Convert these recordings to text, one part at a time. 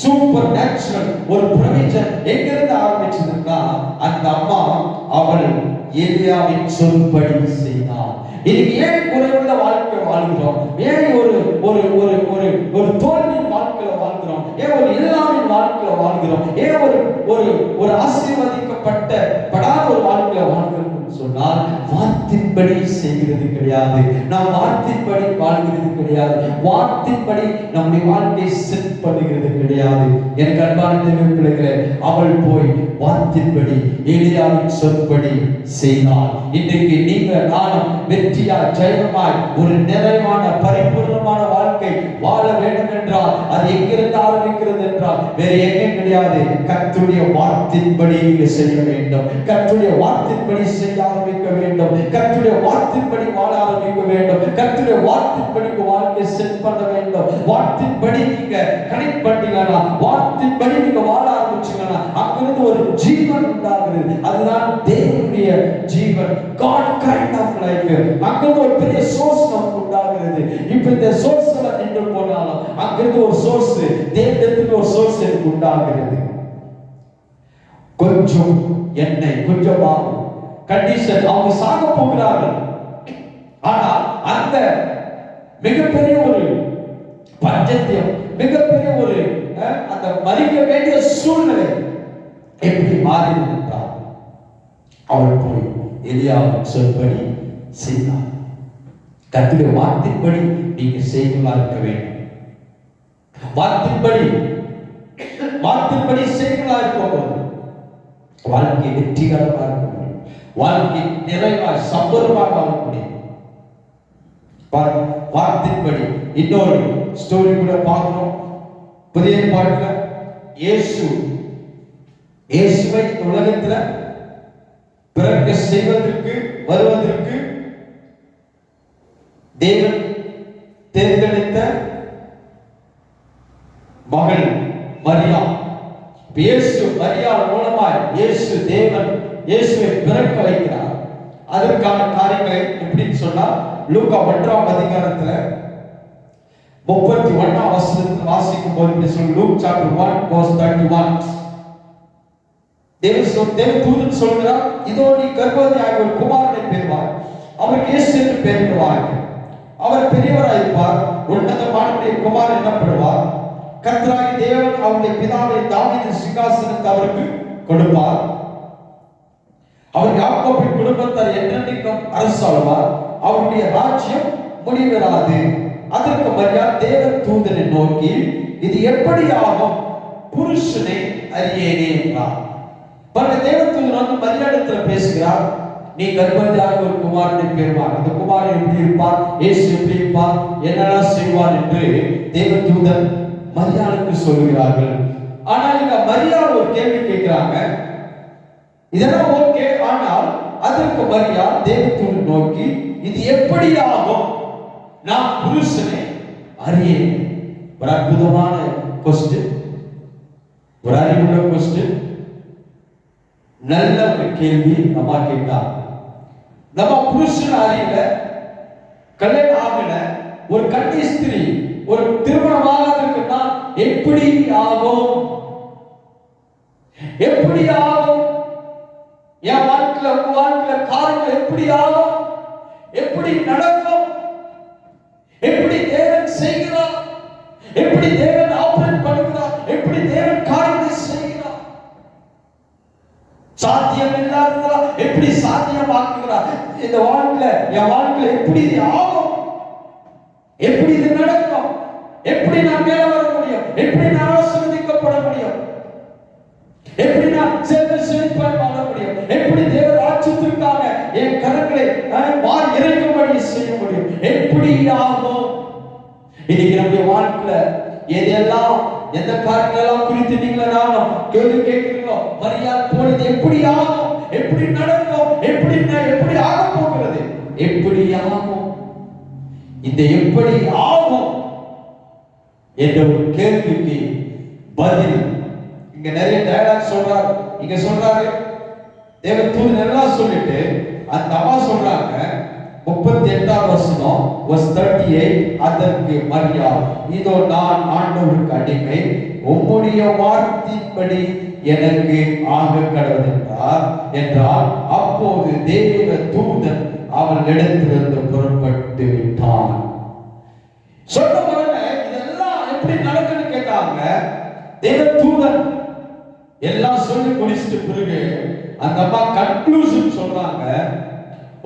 Super natural ஒரு provision எங்கிருந்து ஆரம்பிச்சதுன்னா அந்த அம்மா அவள் எலியாவின் சொல்படி செய்தாள். இன்னைக்கு ஏன் குறைவுள்ள வாழ்க்கை வாழ்கிறோம்? ஏன் ஒரு ஒரு ஒரு ஒரு ஒரு தோல்வியின் வாழ்க்கையில வாழ்கிறோம்? ஏன் ஒரு இல்லாமின் வாழ்க்கையில வாழ்கிறோம்? ஏன் ஒரு ஒரு ஒரு ஆசீர்வதிக்கப்பட்ட படாத ஒரு வாழ்க்கையில வாழ்கிறோம் சொன்னால் வார்த்தைப்படி செய்கிறது கிடையாது. நாம் வார்த்தைப்படி வாழ்கிறது கிடையாது. வார்த்தைப்படி நம்முடைய வாழ்க்கையை செட்படுகிறது கிடையாது. எனக்கு அன்பான தேவ பிள்ளைகளே அவள் போய் வார்த்தைப்படி எளியாவின் சொற்படி செய்தாள். இன்றைக்கு நீங்க நானும் வெற்றியா ஜெயமாய் ஒரு நிறைவான பரிபூர்ணமான வாழ்க்கை வாழ வேண்டும் என்றால் அது எங்கிருந்து ஆரம்பிக்கிறது என்றால் வேற எங்கே கிடையாது. கத்துடைய வார்த்தின்படி நீங்க செய்ய வேண்டும். கத்துடைய வார்த்தையின்படி செய்ய ஆரம்பிக்க வேண்டும். கர்த்தருடைய வார்த்தையின்படி வாழ ஆரம்பிக்க வேண்டும். கர்த்தருடைய வார்த்தையின்படி உங்க வாழ்க்கையை செட் பண்ண வேண்டும். வார்த்தையின்படி நீங்க கனெக்ட் பண்ணீங்கன்னா வார்த்தையின்படி நீங்க வாழ ஆரம்பிச்சீங்கன்னா அங்கிருந்து ஒரு ஜீவன் உண்டாகுது அதுதான் தேவனுடைய ஜீவன். காட் கைண்ட் ஆஃப் லைஃப் அங்கிருந்து ஒரு பெரிய சோர்ஸ் நமக்கு உண்டாகிறது. இப்ப இந்த சோர்ஸ் எல்லாம் நின்று போனாலும் அங்கிருந்து ஒரு சோர்ஸ் தேவனத்துக்கு ஒரு சோர்ஸ் எனக்கு உண்டாகிறது. கொஞ்சம் எண்ணெய் கொஞ்சம் கண்டிஷன் அவங்க சாக போகிறார்கள். ஆனால் அந்த மிகப்பெரிய ஒரு பஞ்சத்தியம் மிகப்பெரிய ஒரு அந்த மறிக்க வேண்டிய சூழ்நிலை எப்படி மாறி என்றால் அவள் போய் எலியாவின் சொல்படி செய்தார் கத்திர வார்த்தைப்படி நீங்க செய்வதா இருக்க வேண்டும்? வார்த்தைப்படி வார்த்தைப்படி செய்வதா இருக்கும்போது வாழ்க்கை வெற்றிகரமாக இருக்க வாழ்க்கை நிறைவாய் சம்பூர்ணமாக வாழ முடியும் பாருங்க வார்த்தைப்படி இன்னொரு ஸ்டோரி கூட பார்க்கிறோம். புதிய பாட்டுல இயேசு இயேசுவை உலகத்துல பிறக்க செய்வதற்கு வருவதற்கு தேவன் தேர்ந்தெடுத்த மகள் மரியா. இயேசு மரியா மூலமாய் இயேசு தேவன் இயேசுவை பிறக்க வைக்கிறார் அதற்கான காரியங்களை எப்படின்னு சொன்னா லூக்கா ஒன்றாம் அதிகாரத்துல முப்பத்தி ஒன்னாம் வசனத்தில் வாசிக்கும் போது இப்படி சொல்லி. Luke chapter one verse thirty one தேவ சொல் தேவ தூதன் சொல்கிறார் இதோ நீ கர்ப்பவதியாக ஒரு குமாரனை பெறுவார் அவருக்கு இயேசு என்று பெயரிடுவார் அவர் பெரியவராயிருப்பார். உன்னதமானுடைய குமாரன் எனப்படுவார் கர்த்தராகி தேவன் அவருடைய பிதாவை தாவீதின் சிங்காசனத்தை அவருக்கு கொடுப்பார். அவர் யாக்கோபின் குடும்பத்தார் என்றென்றைக்கும் அரசாழ்வார் அவருடைய ராஜ்யம் முடிவராது அதற்கு மரியா தேவ தூதனை நோக்கி இது எப்படி ஆகும் புருஷனை அறியேனே என்றார். பாருங்க தேவதூதன் வந்து மரியாதத்துல பேசுகிறார். நீ கர்ப்பவதியாக ஒரு குமாரனை பெறுவார் அந்த குமாரன் எப்படி இருப்பார் ஏசு எப்படி இருப்பார் என்னெல்லாம் செய்வார் என்று தேவதூதன் மரியாளுக்கு சொல்கிறார்கள் ஆனால் இங்க மரியாள் ஒரு கேள்வி கேட்கிறாங்க. இதெல்லாம் ஓகே ஆனால் அதற்கு மரியா தேவத்தூர் நோக்கி இது எப்படி ஆகும் நான் புருஷனை அறியேன். ஒரு அற்புதமான கொஸ்டின் ஒரு அறிவுள்ள கொஸ்டின் நல்ல ஒரு கேள்வி அம்மா கேட்டா. நம்ம புருஷன் அறியல கல்யாணம் ஆகல ஒரு கன்னி ஸ்திரீ ஒரு திருமணம் எப்படி ஆகும் எப்படி ஆகும் என் வாழ்க்கையில உங்க வாழ்க்கையில காரியங்கள் எப்படி ஆகும் எப்படி நடக்கும்? எப்படி தேவன் செய்கிறார்? எப்படி தேவன் ஆபரேட் பண்ணுகிறார்? எப்படி தேவன் காரியத்தை செய்கிறார்? சாத்தியம் இல்லாததா எப்படி சாத்தியமாக்குகிறார்? இந்த வாழ்க்கையில என் வாழ்க்கையில எப்படி இது ஆகும்? எப்படி இது நடக்கும்? எப்படி நான் மேல வர முடியும்? எப்படி நான் எப்படி ஆகும் இன்னைக்கு நம்முடைய வாழ்க்கையில எதெல்லாம் எந்த காரியங்கள் குறித்து நீங்கள நானும் கேள்வி கேட்கிறீங்களோ மரியாதை போனது எப்படி ஆகும் எப்படி நடக்கும் எப்படி எப்படி ஆக போகிறது எப்படி ஆகும் இந்த எப்படி ஆகும் என்ற ஒரு கேள்விக்கு பதில். இங்க நிறைய டயலாக் சொல்றாரு. இங்க சொல்றாரு தேவ தூது நல்லா சொல்லிட்டு அந்த அம்மா சொல்றாங்க முப்பத்தி எட்டாம் வசனம் வஸ் தேர்ட்டி எயிட் அதற்கு மரியா இதோ நான் ஆண்டவருக்கு அடிமை உம்முடைய வார்த்தைப்படி எனக்கு ஆக கடவுள் என்றார் என்றால் அப்போது தேவ தூதன் அவன் இடத்திலிருந்து புறப்பட்டு விட்டான். சொன்ன உடனே இதெல்லாம் எப்படி நடக்குன்னு கேட்டாங்க தேவ தூதன் எல்லாம் சொல்லி முடிச்சிட்டு பிறகு அந்த அம்மா கன்க்ளூஷன் சொல்றாங்க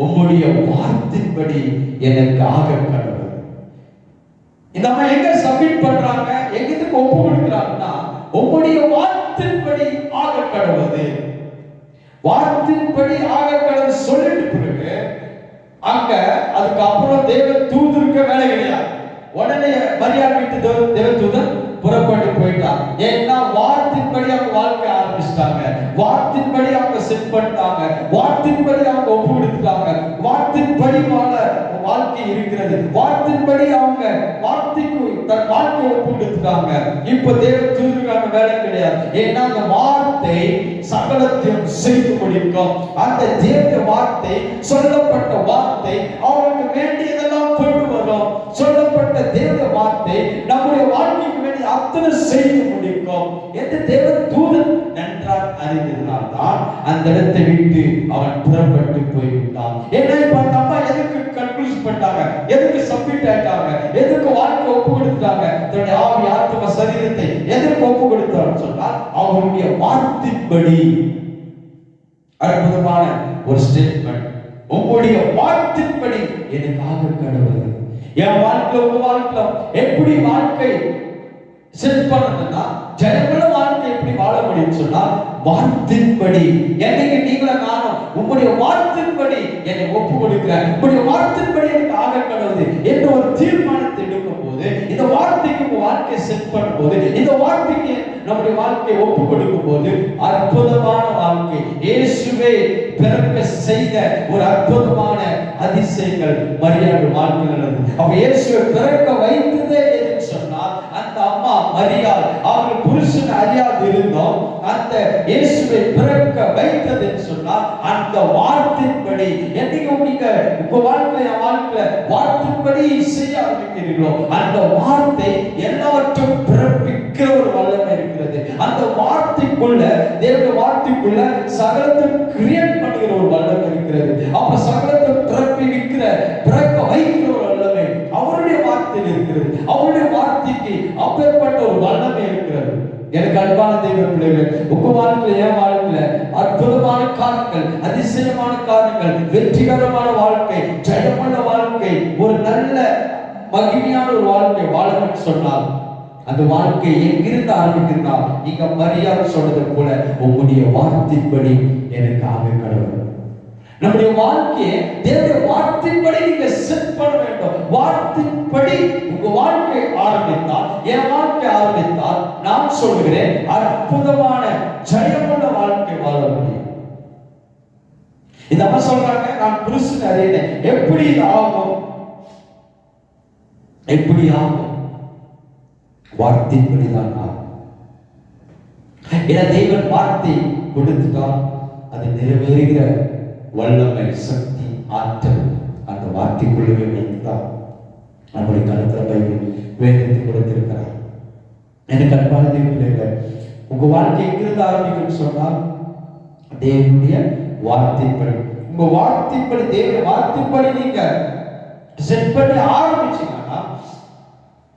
உம்முடைய வார்த்தைப்படி எனக்கு ஆக கடவுள். இந்த அம்மா எங்க சப்மிட் பண்றாங்க? எங்கத்துக்கு ஒப்பு கொடுக்கிறாங்கன்னா உம்முடைய வார்த்தைப்படி ஆக கடவுது வார்த்தைப்படி ஆக கடவுள் சொல்லிட்டு பிறகு அங்க அதுக்கு அப்புறம் தேவ தூதருக்க வேலை கிடையாது. உடனே மரியாதை விட்டு தேவ தூதர் புறப்பட்டு போயிட்டான் ஏன்னா வார்த்தைப்படி அவங்க வாழ்க்கை ஆரம்பிச்சிட்டாங்க. வார்த்தைப்படி அவங்க செட் பண்ணிட்டாங்க. வார்த்தைப்படி அவங்க ஒப்பு கொடுத்துட்டாங்க வார்த்தைப்படி வாழ வாழ்க்கை அவங்க வார்த்தைக்கு தன் வாழ்க்கையை ஒப்பு இப்ப தேவ தூதுக்கான வேலை கிடையாது. ஏன்னா அந்த வார்த்தை சகலத்தையும் செய்து முடிக்கும் அந்த தேவ வார்த்தை சொல்லப்பட்ட வார்த்தை அவங்களுக்கு வேண்டியதெல்லாம் கொண்டு வரும். சொல்லப்பட்ட தேவ வார்த்தை நம்முடைய வாழ்க்கைக்கு வேண்டிய அத்தனை செய்து முடிக்கும். எந்த தேவ தூதன்? நன்றாக அறிந்ததினால் தான் அந்த இடத்தை விட்டு அவன் புறப்பட்டு போய்விட்டான். ஏன்னா இப்ப அந்த அம்மா எதுக்கு கன்ஃபியூஸ் பண்ணிட்டாங்க? எதுக்கு சப்மிட் ஆயிட்டாங்க? எதுக்கு வாழ்க்கை ஒப்பு கொடுத்தாங்க தன்னுடைய ஆவி ஆத்ம சரீரத்தை எதற்கு ஒப்பு கொடுத்தான்னு சொன்னால் அவருடைய வார்த்தைப்படி. அற்புதமான ஒரு ஸ்டேட்மெண்ட் உங்களுடைய வார்த்தைப்படி எனக்காக கடவுள் என் வாழ்க்கை உங்க வாழ்க்கை எப்படி வாழ்க்கை செட் ஜனங்கள வாழ்க்கை எப்படி வாழ முடியும் சொன்னா வார்த்தைப்படி. என்னைக்கு நீங்கள நானும் உங்களுடைய வார்த்தைப்படி என்னை ஒப்பு கொடுக்கிறார் உங்களுடைய வார்த்தைப்படி எனக்கு ஆக கடவுது என்று ஒரு தீர்மானத்தை எடுக்கும் போது இந்த வார்த்தைக்கு உங்க வாழ்க்கையை செட் பண்ணும் போது இந்த வார்த்தைக்கு நம்முடைய வாழ்க்கையை ஒப்பு கொடுக்கும் போது அற்புதமான வாழ்க்கை. இயேசுவே பிறக்க செய்த ஒரு அற்புதமான அதிசயங்கள் மரியாதை வாழ்க்கை நடந்தது. அவ இயேசுவை பிறக்க வைத்ததே எதுன்னு சொன்னால் அம்மா மரியாள் அவர்கள் புருஷன் அறியாது இருந்தோம். அந்த இயேசுவை பிறக்க வைத்தது சொன்னால் அந்த வார்த்தைப்படி என்னைக்கும் நீங்க உங்க வாழ்க்கையில என் வாழ்க்கையில வார்த்தைப்படி செய்ய ஆரம்பிக்கிறீர்களோ அந்த வார்த்தை எல்லாவற்றையும் பிறப்பிக்கிற ஒரு வல்லமை இருக்கிறது. அந்த வார்த்தைக்குள்ள தேவ வார்த்தைக்குள்ள சகலத்தை கிரியேட் பண்ணுகிற ஒரு வல்லமை இருக்கிறது. அப்ப சகலத்தை பிறப்பிக்கிற பிறக்க வைக்கிற ஒரு வல்லமை அவருடைய வார்த்தையில் இருக்கிறது. அவருடைய வார்த்தைக்கு அப்பேற்பட்ட ஒரு வல்லமை இருக்கிறது. எனக்கு அன்பான தெய்வ பிள்ளைகள் உங்க வாழ்க்கையில என் வாழ்க்கையில அற்புதமான காரணங்கள் அதிசயமான காரணங்கள் வெற்றிகரமான வாழ்க்கை ஜெயமுள்ள வாழ்க்கை ஒரு நல்ல மகிமையான ஒரு வாழ்க்கை வாழணும்னு சொன்னால் அந்த வாழ்க்கை எங்கிருந்து ஆரம்பிக்கிறதா? நீங்க மரியாதை சொன்னது போல உங்களுடைய வார்த்தைப்படி எனக்கு ஆக கடவுள். நம்முடைய வாழ்க்கையை தேவனுடைய வார்த்தைப்படி நீங்க செட் பண்ண வேண்டும். வார்த்தைப்படி உங்க வாழ்க்கை ஆரம்பித்தால் என் வாழ்க்கை ஆரம்பித்தால் நான் சொல்கிறேன் அற்புதமான ஜெயமுள்ள வாழ்க்கை வாழ முடியும். இந்த அம்மா சொல்றாங்க நான் புருஷன் அறியினேன் எப்படி இது ஆகும்? எப்படி ஆகும்? வார்த்தைப்படிதான் ஆகும். ஏன்னா தெய்வன் வார்த்தை கொடுத்துட்டா அது நிறைவேறுகிற வல்லமை சக்தி ஆற்றல் அந்த வார்த்தைக்குள்ளவே வைத்துதான் நம்முடைய கருத்துல பைபிள் வேதத்தை கொடுத்திருக்கிறார். எனக்கு அன்பான பிள்ளைகளை உங்க வாழ்க்கை எங்கிருந்து ஆரம்பிக்கும் சொன்னால் தேவனுடைய வார்த்தைப்படி. உங்க வார்த்தைப்படி தேவ வார்த்தைப்படி நீங்க செட் பண்ணி ஆரம்பிச்சீங்கன்னா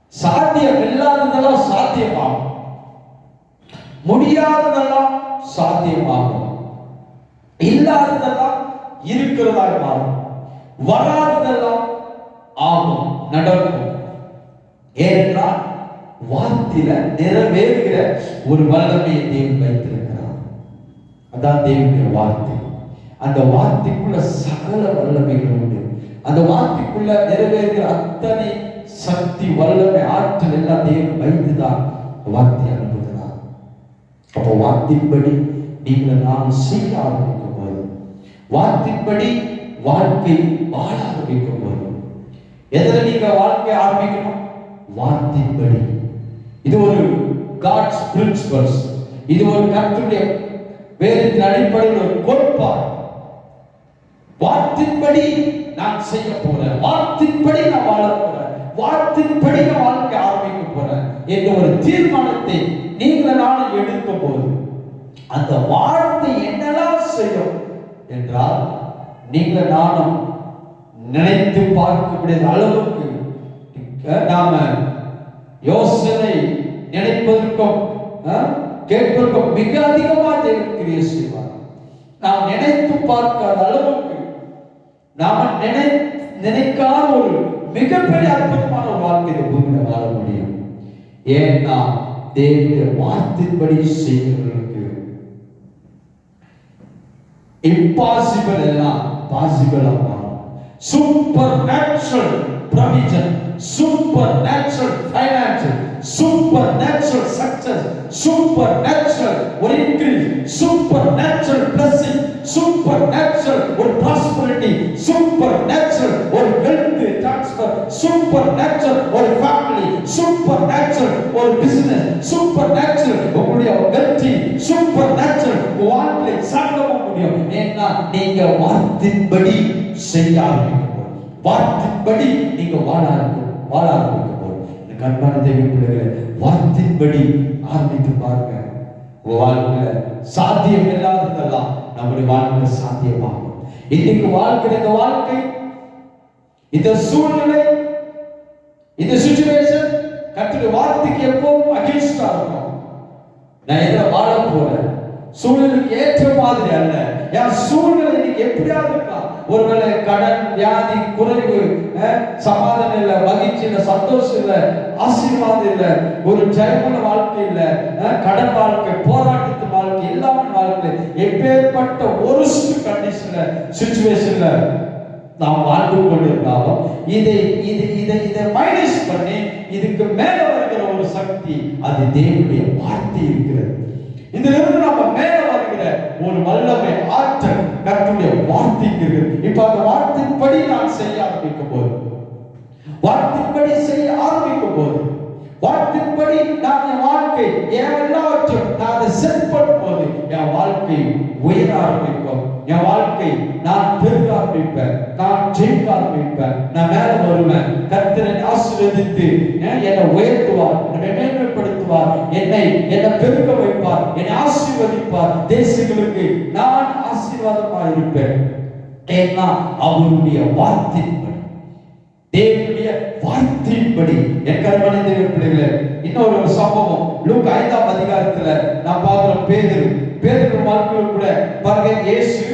சாத்தியம் இல்லாததெல்லாம் சாத்தியமாகும். முடியாததெல்லாம் சாத்தியமாகும். இல்லாததெல்லாம் இருக்கிறதாக மாறும். வராததெல்லாம் ஆகும் நடக்கும். ஏனென்றால் வார்த்தையில நிறைவேறுகிற ஒரு வல்லமையை தேவன் வைத்திருக்கிறார். அதான் தேவனுடைய வார்த்தை. அந்த வார்த்தைக்குள்ள சகல வல்லமைகள் உண்டு. அந்த வார்த்தைக்குள்ள நிறைவேறுகிற அத்தனை சக்தி வல்லமை ஆற்றல் எல்லாம் தேவன் வைத்துதான் வார்த்தை அனுப்புகிறார். அப்போ வார்த்தைப்படி நீங்கள் நாம் செய்ய ஆரம்பிக்கும் வார்த்தைப்படி வாழ்க்கை வாழ ஆரம்பிக்கும் போது. எதில் நீங்க வாழ்க்கை ஆரம்பிக்கணும். வார்த்தைப்படி. இது ஒரு காட்ஸ் பிரின்சிபல்ஸ் இது ஒரு கருத்துடைய வேதத்தின் அடிப்படையில் ஒரு கோட்பாடு. வார்த்தைப்படி நான் செய்ய போறேன். வார்த்தைப்படி நான் வாழ போறேன். வார்த்தைப்படி நான் வாழ்க்கை ஆரம்பிக்க போறேன் என்ற ஒரு தீர்மானத்தை நீங்கள் நானும் எடுக்கும் போது அந்த வார்த்தை என்னெல்லாம் செய்யும்? என்றால் நீங்கள் நானும் நினைத்து பார்க்கக்கூடிய அளவுக்கு நாம யோசனை நினைப்பதற்கும் கேட்பதற்கும் மிக அதிகமாக தேவன் செய்வார் நாம் நினைத்து பார்க்காத அளவுக்கு நாம நினை நினைக்காத ஒரு மிகப்பெரிய அற்புதமான ஒரு வாழ்க்கை இந்த பூமியில வாழ முடியும். ஏன்னா தேவனுடைய வார்த்தைப்படி செய்கிறவர்களுக்கு இம்பாசிபிள் எல்லாம் பாசிபிள் மாறும் supernatural provision supernatural financial supernatural success supernatural ஒரு increase supernatural blessing supernatural ஒரு ப்ராஸ்பரிட்டி சூப்பர் நேச்சுரல் ஒரு வெல்த் ட்ரான்ஸ்ஃபர் சூப்பர் நேச்சுரல் ஒரு ஃபேமிலி சூப்பர் நேச்சுரல் ஒரு பிசினஸ் சூப்பர் நேச்சுரல் உங்களுடைய வெற்றி சூப்பர் நேச்சுரல் வாழ்க்கை சார்ந்தவ முடியும் நீங்க வார்த்தின்படி செய்ய ஆரம்பிக்கும் வார்த்தின்படி நீங்க வாழ ஆரம்பிக்கும் வாழ ஆரம்பிக்கும் போது இந்த கண்பான தேவி பிள்ளைகளை வார்த்தின்படி ஆரம்பித்து பாருங்க. வாழ்க்கையில சாத்தியம் இல்லாததெல்லாம் நம்முடைய வாழ்க்கையில சாத்தியமாகும். இன்னைக்கு வாழ்க்கிற இந்த வாழ்க்கை இந்த சூழ்நிலை இந்த சுச்சுவேஷன் கத்துடைய வார்த்தைக்கு எப்பவும் அகேன்ஸ்டா இருக்கும். நான் எதுல வாழ போறேன்? சூழ்நிலைக்கு ஏற்ற மாதிரி அல்ல. என் சூழ்நிலை இன்னைக்கு எப்படியாவது இருக்கலாம். ஒருவேளை கடன் வியாதி குறைவு சமாதானம் இல்ல மகிழ்ச்சி இல்ல சந்தோஷம் இல்ல ஆசீர்வாதம் இல்ல ஒரு ஜெயமான வாழ்க்கை இல்ல கடன் வாழ்க்கை போராட்டத்து வாழ்க்கை இல்லாமல் வாழ்க்கை. எப்பேற்பட்ட ஒரு கண்டிஷன்ல சுச்சுவேஷன்ல நாம் வாழ்ந்து கொண்டிருந்தாலும் இதை இது இதை இதை மைனஸ் பண்ணி இதுக்கு மேல வருகிற ஒரு சக்தி அது தேவனுடைய வார்த்தை இருக்கிறது. இதிலிருந்து நம்ம மேல வருகிற ஒரு வல்லமை ஆற்றல் கர்த்தருடைய வார்த்தைக்கு இருக்குது. இப்ப அந்த வார்த்தைப்படி நான் செய்ய ஆரம்பிக்கும் போது வார்த்தைப்படி செய்ய ஆரம்பிக்கும் போது வார்த்தைப்படி நான் என் வாழ்க்கை என் எல்லாவற்றையும் நான் அதை செட் பண்ணும் போது என் வாழ்க்கை உயர ஆரம்பிக்கும். என் வாழ்க்கை நான் பெருக ஆரம்பிப்பேன் நான் ஜெயிக்க ஆரம்பிப்பேன் நான் மேல வருவேன். கர்த்தரை ஆசீர்வதித்து என்னை உயர்த்துவார். என்னை வைப்பார். என்னை என்னை பெருக்க வைப்பார். என்னை ஆசீர்வதிப்பார். தேசங்களுக்கு நான் ஆசீர்வாதமாக இருப்பேன் ஏன்னா அவருடைய வார்த்தைப்படி தேவனுடைய வார்த்தையின்படி. என் கருமணி தேவ பிள்ளைகளே இன்னொரு ஒரு சம்பவம். லூக் ஐந்தாம் அதிகாரத்துல நான் பார்க்கிற பேதர் பேதர் வாழ்க்கையில் கூட பாருங்க இயேசு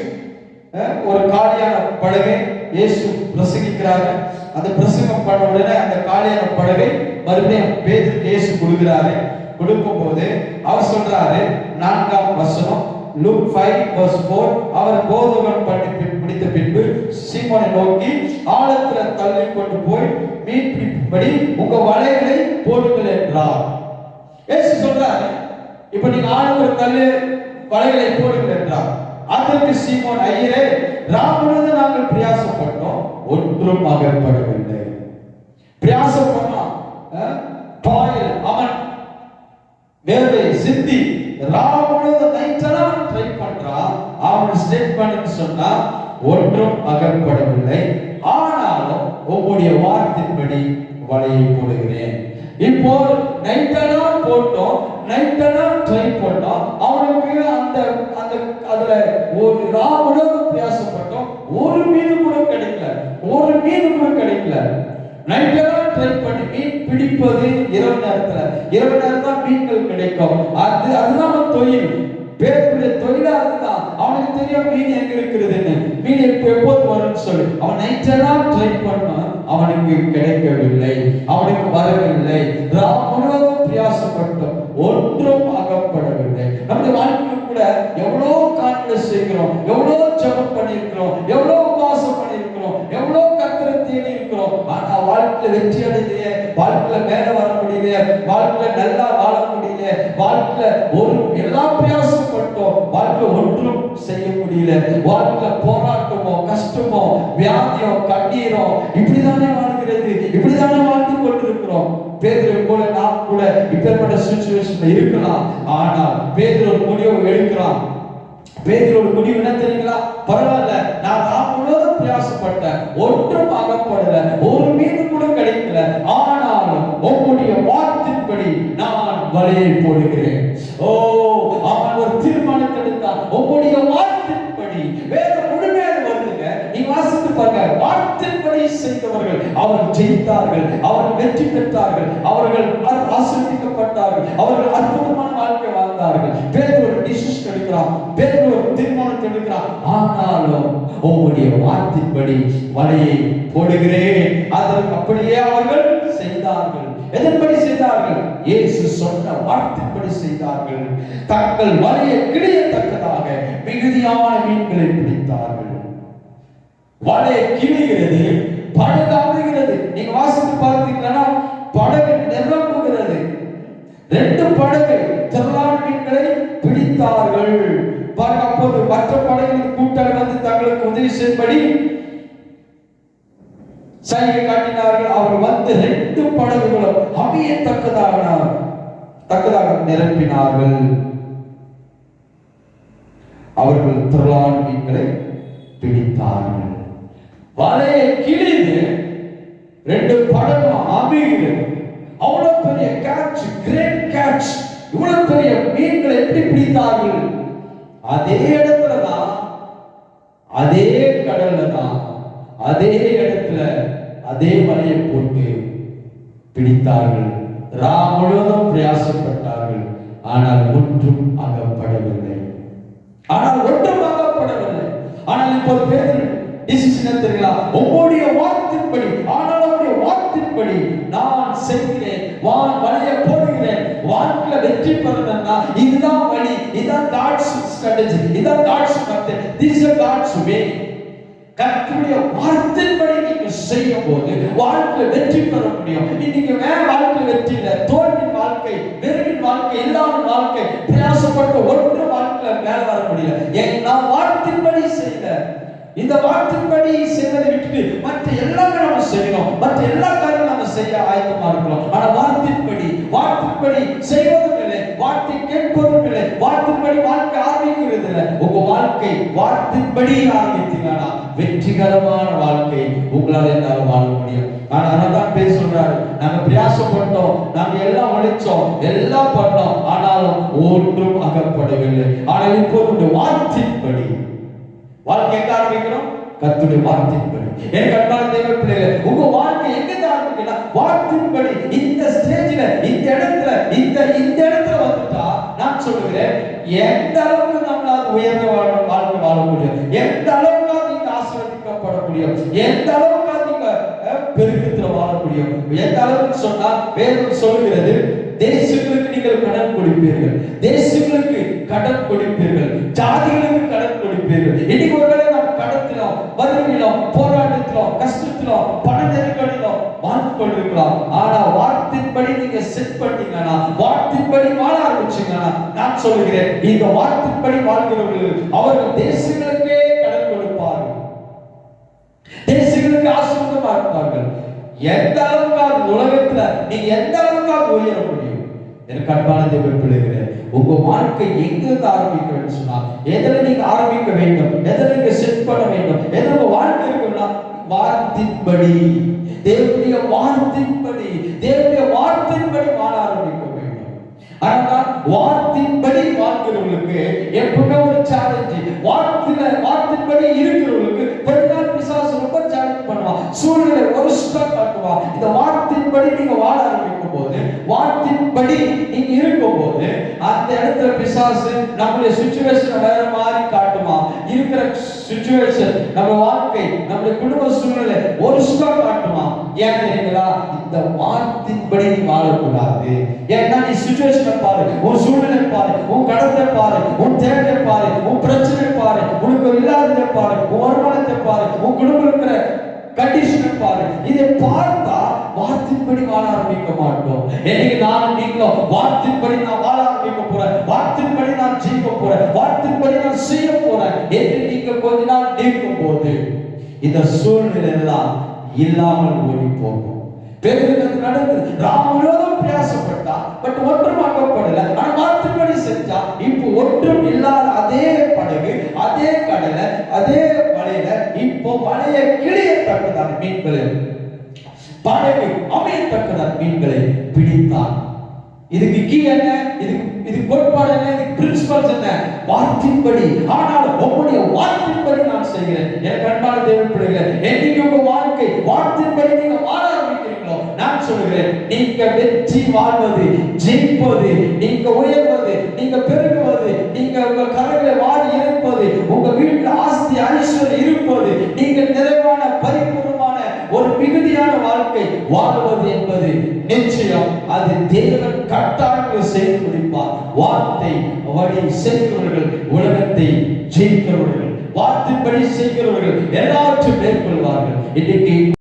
ஒரு காலியான பழகை இயேசு பிரசங்கிக்கிறாங்க. அந்த பிரசங்கம் பண்ண உடனே அந்த காலியான படவை மறுபடியும் பேதுருக்கு இயேசு கொடுக்கிறாரு. கொடுக்கும் போது அவர் சொல்றாரு நான்காம் வசனம் லூக் ஃபைவ் வர்ஸ் ஃபோர் அவர் போதகன் பண்ணி முடித்த பின்பு சீமோனை நோக்கி ஆழத்துல தள்ளி கொண்டு போய் மீன் பிடிக்கும்படி உங்க வலைகளை போடுங்கள் என்றார். இயேசு சொல்றாரு இப்ப நீங்க ஆழத்துல தள்ளி வலைகளை போடுங்கள் என்றார். அதற்கு சீமோன் ஐயரே ராமனது நாங்கள் பிரயாசப்பட்டோம். ஒன்றும் அகற்படவில்லை. பிரயாசம் பண்ணான் அவன் வேர்வை சித்தி ராமனது நைட்டெல்லாம் ட்ரை பண்றான் அவன் ஸ்டேட்மெண்ட் சொன்னா ஒன்றும் அகற்படவில்லை. ஆனாலும் உங்களுடைய வார்த்தையின்படி வலையை போடுகிறேன். இப்போ நைட்டெல்லாம் போட்டோம். நைட்டெல்லாம் ட்ரை பண்ணோம். அவனுக்கு அந்த அந்த அதுல ஒரு ராவுடன் பிரயாசப்பட்டோம் ஒரு மீன் கூட கிடைக்கல. ஒரு மீன் கூட கிடைக்கல. நைட்டெல்லாம் ட்ரை பண்ணி மீன் பிடிப்பது இரவு நேரத்துல. இரவு நேரம் தான் மீன்கள் கிடைக்கும். அது அதுதான் அவன் தொழில். பேருடைய தொழிலா அதுதான் அவனுக்கு தெரியும் மீன் எங்க இருக்கிறதுன்னு. மீன் எப்போ எப்போது வரும்னு சொல்லி. அவன் நைட்டெல்லாம் ட்ரை பண்ணான். அவனுக்கு கிடைக்கவில்லை. அவனுக்கு வரவில்லை. ராம் முழுவதும் வித்தியாசப்பட்டோம் ஒன்றும் அகப்படவில்லை. நம்முடைய வாழ்க்கையில் கூட எவ்வளோ காரியங்களை செய்கிறோம் எவ்வளோ ஜபம் பண்ணியிருக்கிறோம் எவ்வளோ உபாசம் பண்ணியிருக்கிறோம் எவ்வளோ கத்திர தேடி இருக்கிறோம். ஆனா வாழ்க்கையில வெற்றி அடையலையே வாழ்க்கையில மேல வர முடியலையே வாழ்க்கையில நல்லா வாழ முடியல வாழ்க்கையில ஒரு எல்லா பிரயாசப்பட்டோம் வாழ்க்கை ஒன்றும் செய்ய முடியல. வாழ்க்கையில போராட்டமோ கஷ்டமோ வியாதியோ கண்ணீரோ இப்படிதானே வாழ்கிறது இப்படிதானே வாழ்ந்து கொண்டிருக்கிறோம். பேதுரு போல நாம் கூட இப்பேற்பட்ட சுச்சுவேஷன்ல இருக்கலாம். ஆனால் பேதுரு ஒரு முடிவு எடுக்கிறான் பேதரோட முடிவு என்ன தெரியுங்களா? பரவாயில்ல நான் நான் முழுவதும் பிரயாசப்பட்டேன் ஒன்றும் அகப்படல ஒரு மீன் கூட கிடைக்கல ஆனாலும் உங்களுடைய வார்த்தைப்படி நான் வலையை போடுகிறேன் ஓ அவன் ஒரு தீர்மானத்தை எடுத்தான் உங்களுடைய வார்த்தைப்படி வேற முழுமையாக வருதுங்க நீ வாசித்து பாருங்க வார்த்தைப்படி செய்தவர்கள் அவர்கள் ஜெயித்தார்கள் அவர்கள் வெற்றி பெற்றார்கள் அவர்கள் ஆசிரியப்பட்டார்கள் அவர்கள் அற்புதமான வாழ்க்கை வாழ்ந்தார்கள். பேர் ஒரு டிசிஷன் எடுக்கிறான் பேர் ஒரு தீர்மானத்தை எடுக்கிறான். ஆனாலும் உங்களுடைய வார்த்தைப்படி வலையை போடுகிறேன். அதற்கு அப்படியே அவர்கள் செய்தார்கள். எதன்படி செய்தார்கள்? இயேசு சொன்ன வார்த்தைப்படி செய்தார்கள். தங்கள் வலையை கிழியத்தக்கதாக மிகுதியான மீன்களை பிடித்தார்கள். வலையை கிழிகிறது படகு அமைகிறது நீங்க வாசித்து பார்த்தீங்கன்னா படகு நிரம்புகிறது ரெண்டு படகு திரளான மீன்களை பிடித்தார்கள். பாருங்க அப்போது மற்ற படகின் கூட்டாளி வந்து தங்களுக்கு உதவி செய்யும்படி சைகை காட்டினார்கள். அவர் வந்து ரெண்டு படகுகளும் அமையத்தக்கதாக தக்கதாக நிரப்பினார்கள். அவர்கள் திரளான மீன்களை பிடித்தார்கள். வலையை கிழிந்து ரெண்டு படம் அமைகிறது அவ்வளவு பெரிய கேட்ச் கிரேட் கேட்ச் இவ்வளவு பெரிய மீன்களை எப்படி பிடித்தார்கள்? அதே இடத்துல தான் அதே கடல்ல தான் அதே இடத்துல அதே மலையை போட்டு பிடித்தார்கள். ரா முழுவதும் பிரயாசப்பட்டார்கள். ஆனால் ஒன்றும் அகப்படவில்லை. ஆனால் ஒன்றும் அகப்படவில்லை. ஆனால் இப்போ பேர் டிசிஷன் தெரியுங்களா? உங்களுடைய வார்த்தைப்படி ஆனால் உங்களுடைய வார்த்தைப்படி நான் செய்கிறேன் வான் வழியை போடுகிறேன் வாழ்க்கையில வெற்றி பெறணும்னா இதுதான் வழி இதுதான் காட்ஸ் ஸ்ட்ராட்டஜி இதுதான் God's method this is God's way கர்த்தருடைய வார்த்தைப்படி நீங்க செய்யும் போது வாழ்க்கையில வெற்றி பெற முடியும். இன்னைக்கு வேற வாழ்க்கை வெற்றி இல்ல. தோல்வின் வாழ்க்கை வெறுவின் வாழ்க்கை இல்லாத வாழ்க்கை பிரயாசப்பட்ட ஒன்று வாழ்க்கையில மேல வர முடியல. ஏன் நான் இந்த வார்த்தைப்படி செய்வதை விட்டுட்டு மற்ற எல்லாமே நம்ம செய்யணும். மற்ற எல்லா காரியங்களும் நம்ம செய்ய ஆயத்தமா இருக்கிறோம் ஆனா வார்த்தைப்படி வார்த்தைப்படி செய்வதும் இல்லை. வார்த்தை கேட்பதும் இல்லை. வார்த்தைப்படி வாழ்க்கை ஆரம்பிக்கிறது இல்லை. உங்க வாழ்க்கை வார்த்தைப்படி ஆரம்பித்தீங்கன்னா வெற்றிகரமான வாழ்க்கை உங்களால என்னால் வாழ முடியும். ஆனா அதான் பேர் சொல்றாரு. நாங்க பிரயாசப்பட்டோம். நாங்க எல்லாம் உழைச்சோம். எல்லாம் பண்ணோம். ஆனாலும் ஒன்றும் அகப்படவில்லை. ஆனால் இப்போது உங்களுடைய வார்த்தைப்படி. வாழ்க்கை எங்க ஆரம்பிக்கணும் கத்துடைய வார்த்தையின்படி. என் கண்பான தேவ உங்க வாழ்க்கை எங்க ஆரம்பிக்கணும் வார்த்தையின்படி இந்த ஸ்டேஜ்ல இந்த இடத்துல இந்த இந்த இடத்துல வந்துட்டா நான் சொல்லுகிறேன் எந்த அளவுக்கு நம்மளால உயர்ந்த வாழ்க்கை வாழ்க்கை வாழ முடியும்? எந்த அளவுக்கு நீங்க ஆசீர்வதிக்கப்பட முடியும் எந்த அளவுக்கு நீங்க பெருக்கத்துல வாழ முடியும்? எந்த அளவுக்கு சொன்னா வேதம் சொல்லுகிறது தேசங்களுக்கு நீங்கள் கடன் கொடுப்பீர்கள். தேசங்களுக்கு கடன் கொடுப்பீர்கள். ஜாதிகளுக்கு கடன் கொடுப்பீர்கள். போராட்டத்திலும் கஷ்டத்திலும் பண வாழ்ந்து கொண்டிருக்கலாம் ஆனா வார்த்தைப்படி நீங்க செட் பண்ணீங்கன்னா வார்த்தைப்படி வாழ ஆரம்பிச்சீங்கன்னா நான் சொல்லுகிறேன் இந்த வார்த்தைப்படி வாழ்கிறவர்கள் அவர்கள் தேசங்களுக்கே கடன் கொடுப்பார்கள். தேசங்களுக்கு ஆசிரியமா இருப்பார்கள். எந்த அளவுக்கு உலகத்துல நீங்க எந்த அளவுக்கு உயர முடியும்? எனக்கு அன்பான தேவ பிள்ளைகளே உங்க வாழ்க்கை எங்க ஆரம்பிக்கிறேன்னு ஆரம்பிக்க சொன்னா எதில் நீங்க ஆரம்பிக்க வேண்டும்? எதில் நீங்க செட் பண்ண வேண்டும்? எதில் உங்க வாழ்க்கை இருக்குன்னா வார்த்தின்படி தேவனுடைய வார்த்தின்படி தேவனுடைய வார்த்தின்படி வாழ ஆரம்பிக்க வேண்டும் ஆனால் வார்த்தின்படி வாழ்கிறவங்களுக்கு எப்பவுமே ஒரு சேலஞ்சு வார்த்தையில வார்த்தின்படி இருக்கிறவங்களுக்கு கொஞ்ச பிசாசு ரொம்ப சேலஞ்ச் பண்ணுவான். சூழ்நிலை ஒரு காட்டுவான். இந்த வார்த்தின்படி நீங்க வாழ ஆரம்பிக்கும் போது வார்த்தின்படி நீங்க இருக்கும் போது அந்த இடத்துல பிசாசு நம்மளுடைய சுச்சுவேஷன் வேற மாதிரி காட்டுமா? இருக்கிற சுச்சுவேஷன் நம்ம வாழ்க்கை நம்முடைய குடும்ப சூழ்நிலை ஒரு சுகம் காட்டுமா? ஏன் தெரியுங்களா? இந்த வார்த்தைப்படி நீ வாழக்கூடாது. ஏன்னா நீ சுச்சுவேஷனை பாரு உன் சூழ்நிலை பாரு உன் கடத்தை பாரு உன் தேவையை பாரு உன் பிரச்சனை பாரு உனக்கு இல்லாததை பாரு உன் வருமானத்தை பாரு உன் குடும்பம் இருக்கிற கண்டிஷனை பாரு. இதை பார்த்தா வார்த்தைப்படி வாழ ஆரம்பிக்க மாட்டோம். என்னைக்கு நானும் நீங்களும் வார்த்தைப்படி நான் வாழ ஆரம்பிக்க போறேன். வார்த்தைப்படி நான் ஜீவிக்க போறேன். வார்த்தைப்படி நான் செய்ய போறேன் என்று நீங்க கொஞ்ச நாள் நீக்கும் போது இந்த சூழ்நிலை எல்லாம் இல்லாமல் ஓடி போகும். வேதனை நடந்தது. ராம் விரோதம் பிரயாசப்பட்டார் பட் ஒன்றுமாக்கப்படல. ஆனா மாற்றுப்படி செஞ்சா இப்போ ஒன்றும் இல்லாத அதே படகு அதே கடலை அதே மலையில இப்போ மலைய கிளிய தக்கதான் மீன்களை படகு அமையத்தக்கதான் மீன்களை பிடித்தார். இதுக்கு கீ என்ன? இதுக்கு இது கோட்பாடு என்ன? இதுக்கு பிரின்சிபல்ஸ் என்ன? வார்த்தைப்படி. ஆனால் உங்களுடைய நான் செய்கிறேன். என் கண்பான தேவைப்படுகிறேன் என்னைக்கு உங்க வாழ்க்கை வார்த்தைப்படி நீங்க வாழ நான் சொல்கிறேன் நீங்க வெற்றி வாழ்வது ஜெயிப்பது நீங்க உயர்வது நீங்க பெருகுவது நீங்க உங்க கரங்களை வாடி இணைப்பது உங்க வீட்டில் ஆஸ்தி ஐஸ்வர்யம் இருப்பது நீங்க நிறைவான பரிபூர்ணமான ஒரு மிகுதியான வாழ்க்கை வாழ்வது என்பது நிச்சயம். அது தேவன் கட்டாயம் செய்து முடிப்பார். வார்த்தை வழி செய்கிறவர்கள் உலகத்தை ஜெயிக்கிறவர்கள் வார்த்தைப்படி செய்கிறவர்கள் எல்லாற்றையும் மேற்கொள்வார்கள். இன்னைக்கு